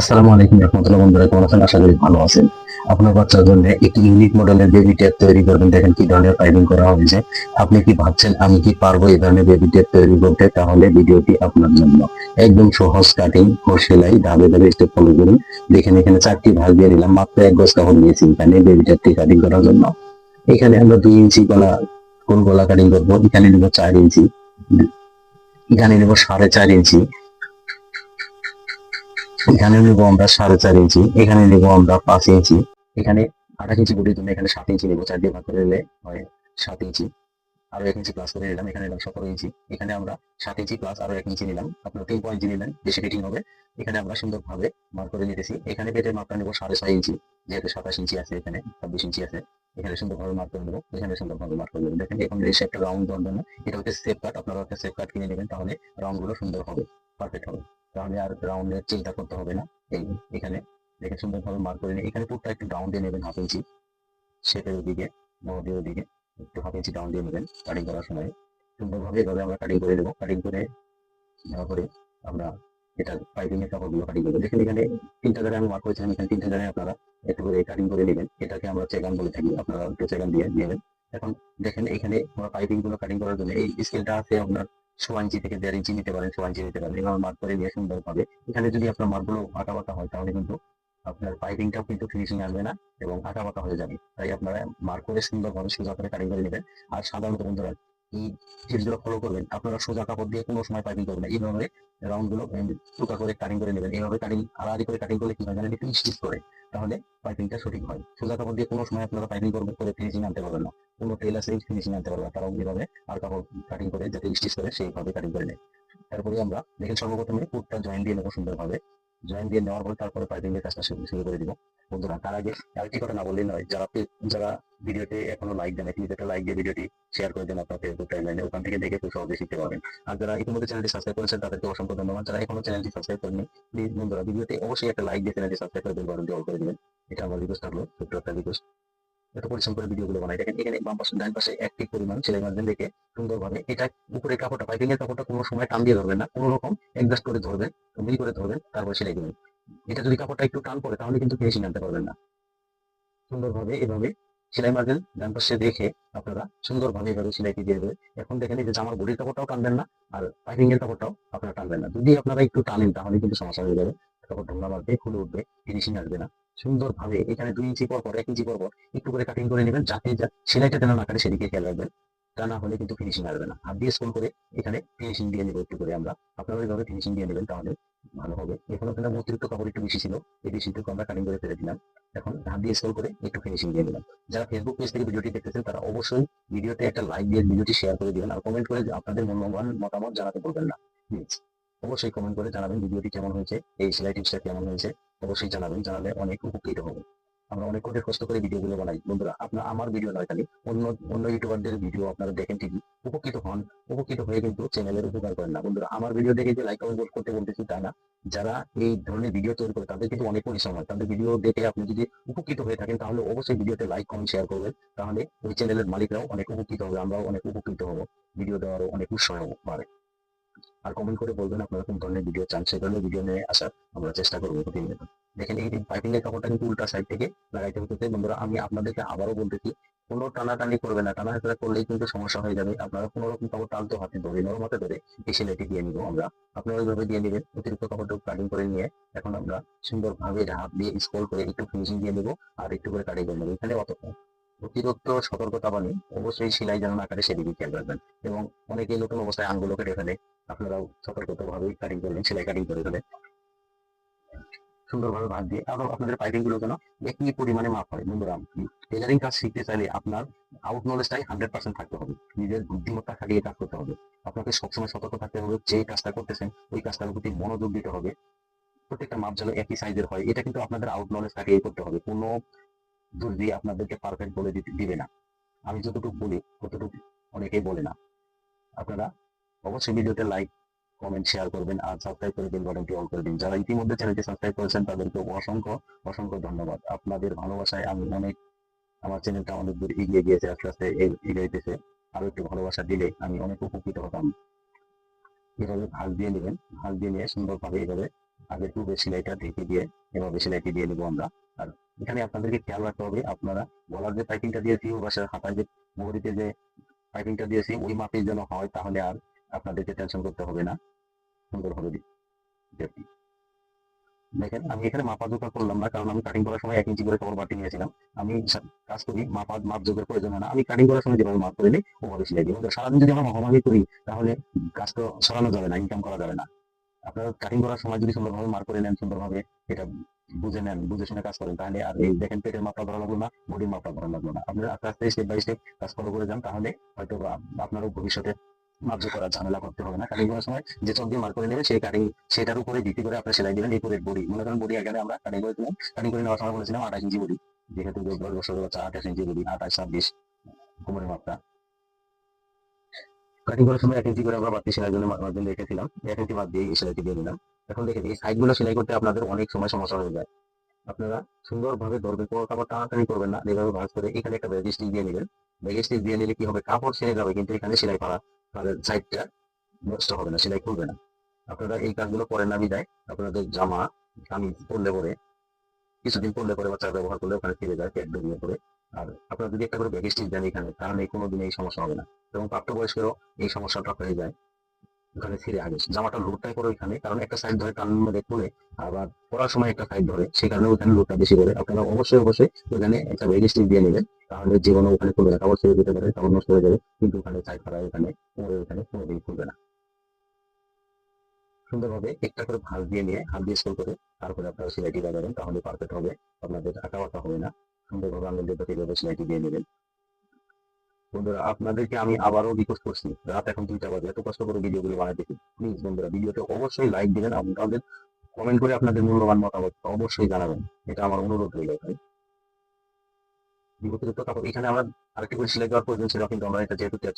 আসসালামু আলাইকুম রহমতুল্লাহ বন্ধুরা, কেমন আছেন? আশা করি ভালো আছেন। আপনার বাচ্চার জন্য একটি ইউনিক মডেলের বেবি টেপ তৈরি করবেন। দেখেন কি ধরনের পাইপিং করা হয়েছে। আপনি কি ভাবছেন আমি কি পারব এই ধরনের বেবি টেপ তৈরি করতে? তাহলে ভিডিওটি আপনার জন্য একদম সহজ কাটিং ও সেলাই, ধাপে ধাপে স্টেপ ফলো করুন। দেখেন, এখানে চারটি ভাগ দিয়ে নিলাম মাত্র এক গজ কাপড় নিয়েছি এখানে বেবি টেপটি কাটিং করার জন্য। এখানে আমরা দুই ইঞ্চি গলা, কোন গলা কাটিং করব? এখানে নেব চার ইঞ্চি। এখানে নেব সাড়ে চার ইঞ্চি। এখানে নেব আমরা সাড়ে চার ইঞ্চি, এখানে নেব আমরা পাঁচ ইঞ্চি, এখানে আঠাশ ইঞ্চি বুটির জন্য এখানে সাত ইঞ্চি নেব, চার দিয়ে ভাগ করে নিলে হয় সাত ইঞ্চি। আরও এক ইঞ্চি প্লাস করে নিলাম এখানে নিলাম সতেরো ইঞ্চি, এখানে আমরা সাত ইঞ্চি প্লাস আরও এক ইঞ্চি নিলাম। আপনার তিন পয়েন্ট নিলেন বেশি ফিটিং হবে। এখানে আমরা সুন্দরভাবে মার্ক করে নিতেছি। এখানে পেটের মাপটা নেব সাড়ে ছয় ইঞ্চি, যেহেতু সাতাশ ইঞ্চি আছে এখানে, ছাব্বিশ ইঞ্চি আছে। এখানে সুন্দরভাবে মার্ক করে নেব, এখানে সুন্দরভাবে মার্ক করে নেবেন দেখেন এখন এই শেপটা রাউন্ড দেওয়ার জন্য, এটা হচ্ছে সেফ কাট আপনারা একটা সেফ কাট কিনে নেবেন, তাহলে রাউন্ডগুলো সুন্দর হবে পারফেক্ট হবে। তাহলে আর রাউন্ডের চিন্তা করতে হবে না। এই এখানে দেখে সুন্দরভাবে মার্ক করে নিয়ে, এখানে পুরোটা একটু ডাউন দিয়ে নেবেন হাফ ইঞ্চি শেপের দিকে নদীর দিকে একটু হাফ ইঞ্চি ডাউন দিয়ে নেবেন কাটিং করার সময়। সুন্দরভাবে এভাবে আমরা কাটিং করে দেবো কাটিং করে নেওয়ার পরে আমরা এটা পাইপিং এর কাপড়গুলো কাটিং করব। দেখেন এখানে তিনটা জায়গায় আমি মার্ক করেছিলাম, এখানে তিনটা জায়গায় আপনারা একটু করে কাটিং করে নেবেন। এটাকে আমরা চেগান বলে থাকি, আপনারা একটু চেগান দিয়ে নেবেন। এখন দেখেন এখানে পাইপিংগুলো কাটিং করার জন্য এই স্কেলটা আছে আপনার সোয়া থেকে দেড় ইঞ্চি নিতে পারেন সোয়া নিতে পারেন। এভাবে মার্ক করে নিয়ে সুন্দর হবে এখানে যদি আপনার মার্কগুলো আঁকা বাঁকা হয়, তাহলে কিন্তু আপনার পাইপিংটাও কিন্তু ফিনিশিং আসবে না এবং আঁকা বাঁকা হয়ে যাবে। তাই আপনারা মার্ক করে সুন্দরভাবে সোজা করে কাটিং করে নেবেন। আর সাধারণত বন্ধুরা, এই টিপসগুলো ফলো করবেন, আপনারা সোজা কাপড় দিয়ে কোনো সময় পাইপিং করবেন এইভাবে রাউন্ডগুলো টুকা করে কাটিং করে নেবেন। এইভাবে কাটিং আড়াআড়ি করে কাটিং করলে কি হয়? জানেন, একটু স্টিচ করে। তাহলে পাইপিংটা সঠিক হয়। সোজা কাপড় দিয়ে কোনো সময় আপনারা পাইপিং করবেন, করে ফিনিশিং আনতে পারবেন না। কোনো টেলার সেই ফিনিশিং আনতে পারবে। তারাও এইভাবে আর কাপড় কাটিং করে যাতে স্টিচ করে, সেইভাবে কাটিং করে নেয়। তারপরে আমরা দেখেন সর্বপ্রথমে পুটটা জয়েন দিয়ে নেব সুন্দরভাবে। জয়েন দিয়ে নেওয়ার পরে তারপরে পাইপিং এর কাজটা শুরু করে দিব। বন্ধুরা, তার আগে আরেকটি কথা না বললেই নয়, যারা যারা ভিডিওতে এখনও লাইক দেন প্লিজ একটা লাইক দিয়ে ভিডিওটি শেয়ার করে দেন আপনার ফেসবুক টাইমলাইনে ওখান থেকে দেখে খুব সহজে শিখতে পারবেন। আর যারা ইতিমধ্যে চ্যানেলটি সাবস্ক্রাইব করেছেন, তাদেরকে অসংখ্য ধন্যবাদ। যারা এখনও চ্যানেলটি সাবস্ক্রাইব করেনি প্লিজ বন্ধুরা, ভিডিওতে অবশ্যই একটা লাইক দিয়ে চ্যানেলটি সাবস্ক্রাইব করে বাটনটি অল করে দিবেন। এটা আমার রিকোয়েস্ট থাকল, ছোট্ট একটা রিকোয়েস্ট এত পরিশ্রম করে ভিডিওগুলো বানাই দেখেন, এখানে বাম পাশে, ডান পাশে একটি পরিমাণ সেলাই মার্জিন রেখে সুন্দরভাবে এটা উপরে কাপড়টা, পাইপিং এর কাপড়টা কোনো সময় টান দিয়ে ধরবেন না, কোনো রকম অ্যাডজাস্ট করে ধরবেন মিল করে ধরবেন, তারপর সেলাই দিবেন এটা যদি কাপড়টা একটু টান পড়ে, তাহলে কিন্তু ফিনিশিং আনতে পারবেন না। সুন্দরভাবে এভাবে সেলাই মার্জিন ডান পাশে রেখে আপনারা সুন্দরভাবে এভাবে সেলাইটি দিয়ে দেবেন। এখন দেখেন, এই যে জামার বডির কাপড়টাও টানবেন না, আর পাইপিং এর কাপড়টাও আপনারা টানবেন না। যদি আপনারা একটু টানেন, তাহলে কিন্তু সমস্যা হয়ে যাবে। কাপড় ঢোলা মারবে খুলে উঠবে ফিনিশিং আসবে না। সুন্দরভাবে এখানে দুই ইঞ্চি পর পর, এক ইঞ্চি পর পর একটু করে কাটিং করে নেবেন, যাতে সেলাইটা যেন না কাটে, সেদিকে খেয়াল রাখবেন। তা না হলে কিন্তু ফিনিশিং আসবে না। হাত দিয়ে স্কুল করে এখানে ফিনিশিং দিয়ে নেব একটু করে আমরা। আপনারা ওইভাবে ফিনিশিং দিয়ে নেবেন তাহলে ভালো হবে। এখন আপনার অতিরিক্ত কাপড় একটু বেশি ছিল, এই বেশিটুকু আমরা কাটিং করে ফেলে দিলাম। এখন হাত দিয়ে স্ক্রল করে একটু ফিনিশিং দিয়ে দিলাম যারা ফেসবুক পেজ থেকে ভিডিওটি দেখতেছেন, তারা অবশ্যই ভিডিওতে একটা লাইক দিয়ে ভিডিওটি শেয়ার করে দিবেন। আর কমেন্ট করে আপনাদের মূল্যবান মতামত জানাতে বলবেন না। প্লিজ অবশ্যই কমেন্ট করে জানাবেন ভিডিওটি কেমন হয়েছে, এই সেলাই টিপসটা কেমন হয়েছে। অবশ্যই জানাবেন, জানালে অনেক উপকৃত হবে। আমরা অনেক করে কষ্ট করে ভিডিওগুলো বানাই। বন্ধুরা, আপনার আমার ভিডিও নয়, খালি অন্য অন্য ইউটিউবারদের ভিডিও আপনারা দেখেন ঠিকই। উপকৃত হন, উপকৃত হয়ে কিন্তু চ্যানেলের উপকার করেন না। বন্ধুরা, আমার ভিডিও দেখে যে লাইক কমেন্ট করতে বলতেছি তা না। যারা এই ধরনের ভিডিও তৈরি করে, তাদের কিন্তু অনেক পরিশ্রম হয়। তাদের ভিডিও দেখে আপনি যদি উপকৃত হয়ে থাকেন, তাহলে অবশ্যই ভিডিওতে লাইক কমেন্ট শেয়ার করবেন। তাহলে ওই চ্যানেলের মালিকরাও অনেক উপকৃত হবে, আমরাও অনেক উপকৃত হব। ভিডিও দেওয়ারও অনেক উৎসাহ বাড়ে। আর কমেন্ট করে বলবেন আপনারা কোন ধরনের ভিডিও চান। সে ধরনের ভিডিও নিয়ে আসার আমরা চেষ্টা করব প্রতিনিয়ত দেখেন, এই পাইপিং এর কাপড়টা কিন্তু উল্টা সাইড থেকে লাগাইতে হতেছে বন্ধুরা, আমি আপনাদেরকে আবারও বলতেছি, কোনো টানাটানি করবে না। টানাটানি করলেই কিন্তু সমস্যা হয়ে যাবে। আপনারা কোনো রকম কাপড় টানতে হাতে ধরে, নরম হাতে ধরে এই সেলাইটি দিয়ে নিবো আমরা। আপনারা ওইভাবে দিয়ে নেবেন। অতিরিক্ত কাপড়টা কাটিং করে নিয়ে এখন আমরা সুন্দরভাবে হাত দিয়ে স্ক্রল করে একটু ফিনিশিং দিয়ে নেব আর একটু করে কাটিং করে নেব। এখানে অত অতিরিক্ত সতর্কতা বানি অবশ্যই সেলাই যেন কাটে, সেদিকে খেয়াল রাখবেন। এবং অনেকেই নতুন অবস্থায় আঙ্গুলো কেটে ফেলে। আপনারাও সতর্কতা ভাবে কাটিং করবেন, সেলাই কাটিং করে ফেলে সুন্দরভাবে ভাগ দিয়ে আরও আপনাদের পাইপিংগুলো যেন একই পরিমাণে মাপ হয়। বন্ধুরা টেলারিং কাজ শিখতে চাইলে আপনার আউট নলেজটাই হান্ড্রেড পার্সেন্ট থাকতে হবে। নিজের বুদ্ধিমত্তা খাটিয়ে কাজ করতে হবে। আপনাকে সবসময় সতর্ক থাকতে হবে যে কাজটা করতেছেন, ওই কাজটার প্রতি মনোযোগ দিতে হবে। প্রত্যেকটা মাপ যেন একই সাইজের হয়, এটা কিন্তু আপনাদের আউট নলেজ খাটিয়ে করতে হবে। কোনো দর্জি আপনাদেরকে পারফেক্ট বলে দিবে না। আমি যতটুকু বলি, ততটুকু অনেকেই বলে না। আপনারা অবশ্যই ভিডিওতে লাইক কমেন্ট শেয়ার করবেন আর সাবস্ক্রাইব করে বেল বাটনটি অল করে দিন। যারা ইতিমধ্যে চ্যানেলটি সাবস্ক্রাইব করেছেন, তাদেরকে অসংখ্য অসংখ্য ধন্যবাদ। আপনাদের ভালোবাসায় আমি অনেক, আমার চ্যানেলটা অনেক দূর এগিয়ে গিয়েছে, আস্তে আস্তে এগিয়েছে আরও একটু ভালোবাসা দিলে আমি অনেক উপকৃত হতাম। এভাবে ভাগ দিয়ে নেবেন ভাগ দিয়ে নিয়ে সুন্দরভাবে এভাবে আগে পূর্বে সেলাইটা ঢেকে দিয়ে এভাবে সেলাইটি দিয়ে নেব আমরা। আর এখানে আপনাদেরকে খেয়াল রাখতে হবে, আপনারা গলার যে পাইপিংটা দিয়েছি ও বাসার হাতায় যে মুহুরিতে যে পাইপিংটা দিয়েছি, ওই মাপের যেন হয়, তাহলে আর আপনাদেরকে টেনশন করতে হবে না। সুন্দর হবে দেখেন, আমি এখানে মাপা জোকা করলাম না, কারণ আমি কাটিং করার সময় এক ইঞ্চি করে কবর বাটি নিয়েছিলাম। আমি কাজ করি, মাপা, মাপ যোগের প্রয়োজন হয় না। আমি কাটিং করার সময় যেভাবে মাপ করে নিই, ওভাবে সিলাই দিই। সারাদিন যদি আমরা মাপামাপি করি, তাহলে কাজ তো সরানো যাবে না ইনকাম করা যাবে না। আপনারা কাটিং করার সময় যদি সুন্দরভাবে মার্ক করে নেন, সুন্দরভাবে এটা বুঝে নেন, বুঝে শুনে কাজ করেন, তাহলে আর এই দেখেন পেটের মাপটা ধরা লাগল না, বডির মাপটা ধরা লাগল না। আপনারা আস্তে আস্তে স্টেপ বাই স্টেপ কাজ ফলো করে যান, তাহলে হয়তো আপনারও ভবিষ্যতে মার্জ করার ঝামেলা করতে হবে না। কাটিং করার সময় যে চক দিয়ে মার্ক করে নেবেন সেই কাটিং সেটার উপরে ভিত্তি করে আপনার সেলাই দিবেন এই করে বডি। মনে করেন বডি আগে আমরা কাটিং করেছিলাম। কাটিং করে নেওয়ার সময় বলেছিলাম আঠাশ ইঞ্চি বডি। যেহেতু দশ বছর আঠাশ ইঞ্চি বডি, আঠাশ, ছাব্বিশ, কোমরের মাপটা। কাটিং করার সময় এক ইঞ্চি করে আমরা বাড়তি সেলাই জন্য মার্জিন রেখেছিলাম। এক ইঞ্চি বাদ দিয়ে সেলাইটি দিয়ে দিলাম। এখন দেখেন এই সাইডগুলো সেলাই করতে আপনাদের অনেক সময় সমস্যা হয়ে যায়। আপনারা সুন্দরভাবে ধরবেন কোনো কাপড় টানাটানি করবেন না। এইভাবে ভাঁজ করে এখানে একটা ব্যাগ স্টিক দিয়ে নেবেন। ব্যাগ স্টিক দিয়ে নিলে কি হবে? কাপড় ছেড়ে যাবে, কিন্তু এখানে সেলাই করা তাদের সাইডটা নষ্ট হবে না, সেলাই খুলবে না। আপনারা এই কাজগুলো করেন না বিদায়। আপনাদের জামা কামিজ পরলে পরে, কিছুদিন পরলে পরে বাচ্চারা ব্যবহার করলে ওখানে ফিরে যায়, পেট বেরিয়ে পড়ে। আর আপনারা যদি একটা করে ব্যাগ স্টিক দেন এখানে, তাহলে কোনোদিন এই সমস্যা হবে না। এবং প্রাপ্তবয়স্কেরও এই সমস্যাটা হয়ে যায়। ওখানে ছিঁড়ে আগে জামাটা লোডটাই করে ওইখানে কারণ একটা সাইড ধরে টান মেরে খুলে আবার পড়ার সময় একটা সাইড ধরে সেই কারণে ওখানে লোডটা বেশি করে আপনারা অবশ্যই অবশ্যই ওখানে একটা রেজিস্ট্রি দিয়ে নেবেন। তাহলে জীবনে ওখানে খুলবে না কাপড় দিতে পারে কাপড় নষ্ট হয়ে যাবে। কিন্তু ওখানে সাইড করা ওখানে পরে ওখানে কোনোদিন খুলবে না। সুন্দরভাবে একটা করে ভাঁজ দিয়ে নিয়ে, হাত দিয়ে স্কুল করে তারপরে আপনারা সেলাইটি লাগাবেন, তাহলে পারফেক্ট হবে। আপনাদের আঁকা বাঁকা হবে না। সুন্দরভাবে আঙুল দিয়ে এইভাবে সেলাইটি দিয়ে নেবেন। বন্ধুরা, আপনাদেরকে আমি আবারও রিকোয়েস্ট করছি, রাত এখন দুইটা বাজে, এত কষ্ট করে ভিডিওগুলো বানাইতেছি প্লিজ বন্ধুরা, ভিডিওতে অবশ্যই লাইক দিবেন আপনাদের কমেন্ট করে আপনাদের মূল্যবান মতামত অবশ্যই জানাবেন। এটা আমার অনুরোধ রইল ভাই বিপরীত তারপর এখানে আমরা আরেকটি করে সেলাই দেওয়ার প্রয়োজন ছিল, কিন্তু আমরা এটা যেহেতু ট্যাপ